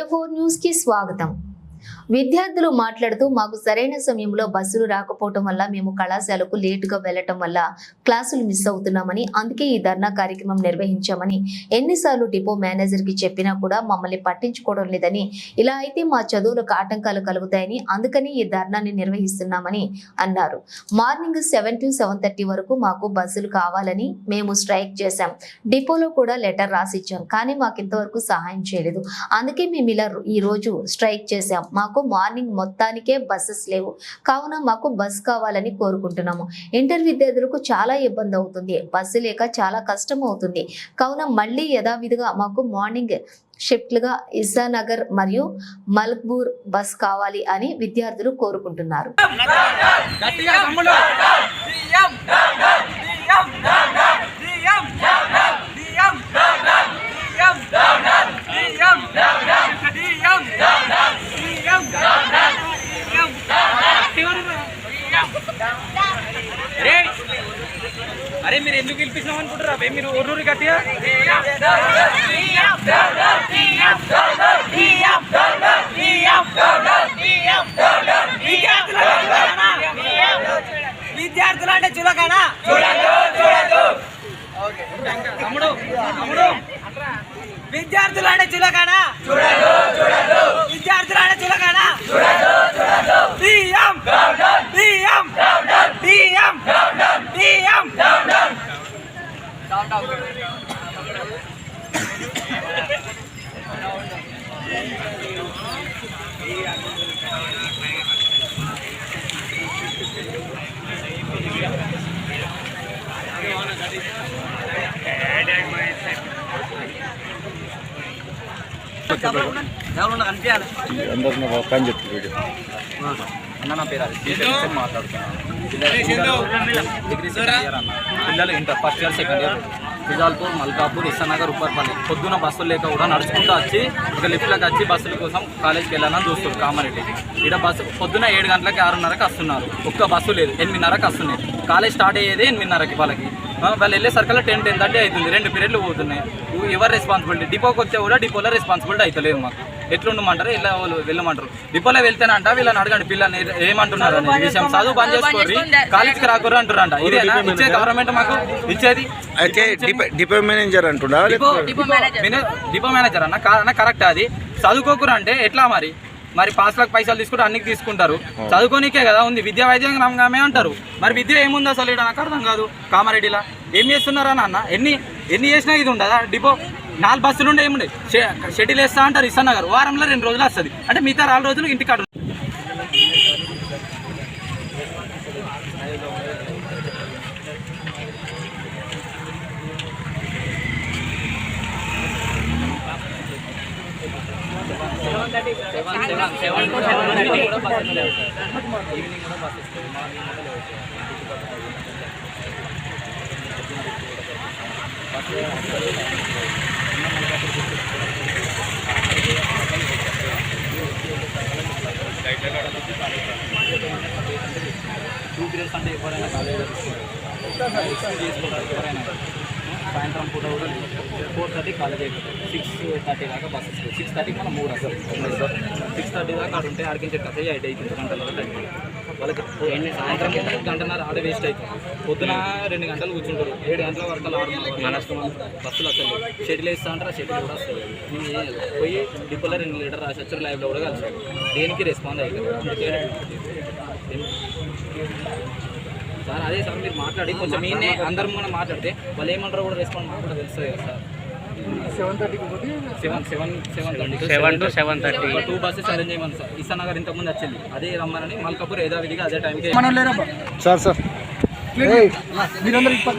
Dev four న్యూస్కి స్వాగతం విద్యార్థులు మాట్లాడుతూ మాకు సరైన సమయంలో బస్సులు రాకపోవటం వల్ల మేము కళాశాలకు లేటుగా వెళ్ళటం వల్ల క్లాసులు మిస్ అవుతున్నామని అందుకే ఈ ధర్నా కార్యక్రమం నిర్వహించామని ఎన్నిసార్లు డిపో మేనేజర్కి చెప్పినా కూడా మమ్మల్ని పట్టించుకోవడం లేదని ఇలా అయితే మా చదువులకు ఆటంకాలు కలుగుతాయని అందుకని ఈ ధర్నాన్ని నిర్వహిస్తున్నామని అన్నారు. Morning seven to seven thirty వరకు మాకు బస్సులు కావాలని మేము స్ట్రైక్ చేశాం. డిపోలో కూడా లెటర్ రాసిచ్చాం కానీ మాకు ఇంతవరకు సహాయం చేయలేదు. అందుకే మేము ఇలా ఈ రోజు స్ట్రైక్ చేశాం. మాకు మార్నింగ్ మొత్తానికే బస్సెస్ లేవు. కావున మాకు బస్ కావాలని కోరుకుంటున్నాము. ఇంటర్ విద్యార్థులకు చాలా ఇబ్బంది అవుతుంది. బస్సు లేక చాలా కష్టం అవుతుంది. కావున మళ్ళీ యథావిధిగా మాకు మార్నింగ్ షిఫ్ట్లుగా ఇసానగర్ మరియు మల్క్బూర్ బస్ కావాలి అని విద్యార్థులు కోరుకుంటున్నారు. అరే అరే మీరు ఎందుకు గెలిపించినాం అనుకుంటారా మీరు ఒర్రూరు గట్టిగా విద్యార్థులు అంటే చులకనా తమ్ముడు తమ్ముడు విద్యార్థులు అంటే చులకనా విద్యార్థులు అంటే చులకనా సీఎం సీఎం సీఎం సీఎం ఎవరు కనిపించాలి అందరిని అని చెప్పి వీడియో అన్న నా పేరు మాట్లాడుతున్నాను పిల్లలు inter first year second year. Fizalpur Malkapur Issanagar Upparpalli. పొద్దున బస్సులు లేక కూడా నడుచుకుంటూ వచ్చి ఇక లిఫ్ట్లోకి వచ్చి బస్సుల కోసం కాలేజ్కి వెళ్ళాలని చూస్తారు కామారెడ్డి. ఇక్కడ బస్సు పొద్దున ఏడు గంటలకి ఆరున్నరకి వస్తున్నారు. ఒక్క బస్సు లేదు ఎనిమిదిన్నరకి వస్తున్నాయి. కాలేజ్ స్టార్ట్ అయ్యేది ఎనిమిదిన్నరకి వాళ్ళకి. వాళ్ళు వెళ్ళే సర్కిల్లో టెన్ టెన్ థర్టీ అవుతుంది. రెండు పీరియడ్లు పోతున్నాయి. ఎవరు రెస్పాన్సిబిలిటీ డిపోకి వచ్చే కూడా డిపోలో రెస్పాన్సిబిలిటీ అవుతలేదు మాకు. ఎట్లుండమంటారు? ఇలా వాళ్ళు వెళ్ళమంటారు? డిపోలో వెళ్తేనంట వీళ్ళని అడగండి పిల్లల్ని ఏమంటున్నారు అనే విషయం. చదువు బంద్ చేసుకోర్రి కాలేజ్కి రాకూరు అంటారంట ఇదేనా? ఇచ్చేది గవర్నమెంట్ మాకు ఇచ్చేది? అయితే డిపో డిపో మేనేజర్ అంటున్నా డిపో మేనే- డిపో మేనేజర్ అన్న? కా- అన్న కరెక్ట్ అది? చదువుకోకురు అంటే ఎట్లా మరి? మరి పాస్లకు పైసలు తీసుకుంటే అన్ని తీసుకుంటారు. చదువుకోనికే కదా ఉంది. విద్యా వైద్యం రంగమే అంటారు. మరి విద్య ఏముంది అసలు ఇక్కడ? నాకు అర్థం కాదు. కామారెడ్డిలా. ఏం చేస్తున్నారా నాన్న? ఎన్ని ఎన్ని చేసినా ఇది ఉండదా? డిపో నాలుగు బస్సులు ఉండే ఏముండే? షెడ్యూల్ వేస్తా అంటారు ఇస్తానగర్ వారంలో రెండు రోజులు వస్తుంది. అంటే మిగతా నాలుగు రోజులు ఇంటికాడ టూ పీరియడ్స్ అంటే ఎవరైనా కాలేజ్ చేసుకోవడానికి ఎవరైనా సాయంత్రం పూట కూడా ఫోర్ థర్టీ కాలేజ్ అయిపోతుంది సిక్స్ థర్టీ దాకా బస్ సిక్స్ థర్టీకి మనం మూడు అసలు సిక్స్ థర్టీ దాకా అక్కడ ఉంటే ఆడికి చెప్పి ఎయిట్ అవుతుంది గంటల టైం వాళ్ళకి ఎన్ని సాయంత్రం గంటన్నర ఆడ వేస్ట్ అవుతుంది పొద్దున రెండు గంటలు కూర్చుంటారు. ఏడు గంటల వరకు ఆడుతున్నారు బస్సులు అసలు షటిల్ వేస్తా అంటారా షెడ్యూల్ కూడా వస్తుంది పోయి డిపోలో రెండు లీటర్ రాసి వచ్చారు లైవ్లో కూడా కలిసి దేనికి రెస్పాండ్ అవుతుంది సార్ అదే సార్ మీరు మాట్లాడి కొంచెం మీనే అందరం కూడా మాట్లాడితే వాళ్ళు ఏమంటారో కూడా రెస్పాండ్ మాకు కూడా తెలుస్తుంది కదా సార్. సెవెన్ థర్టీకి seven seven seven thirty seven to seven thirty. Two buses arrange చేయమని సార్. ఇసాన్ నగర్ ఇంతకుముందు వచ్చింది. అదే రమ్మనని మల్కాపూర్ యథావిధిగా అదే టైంకి సార్ సార్. మీరందరూ ఇప్పటి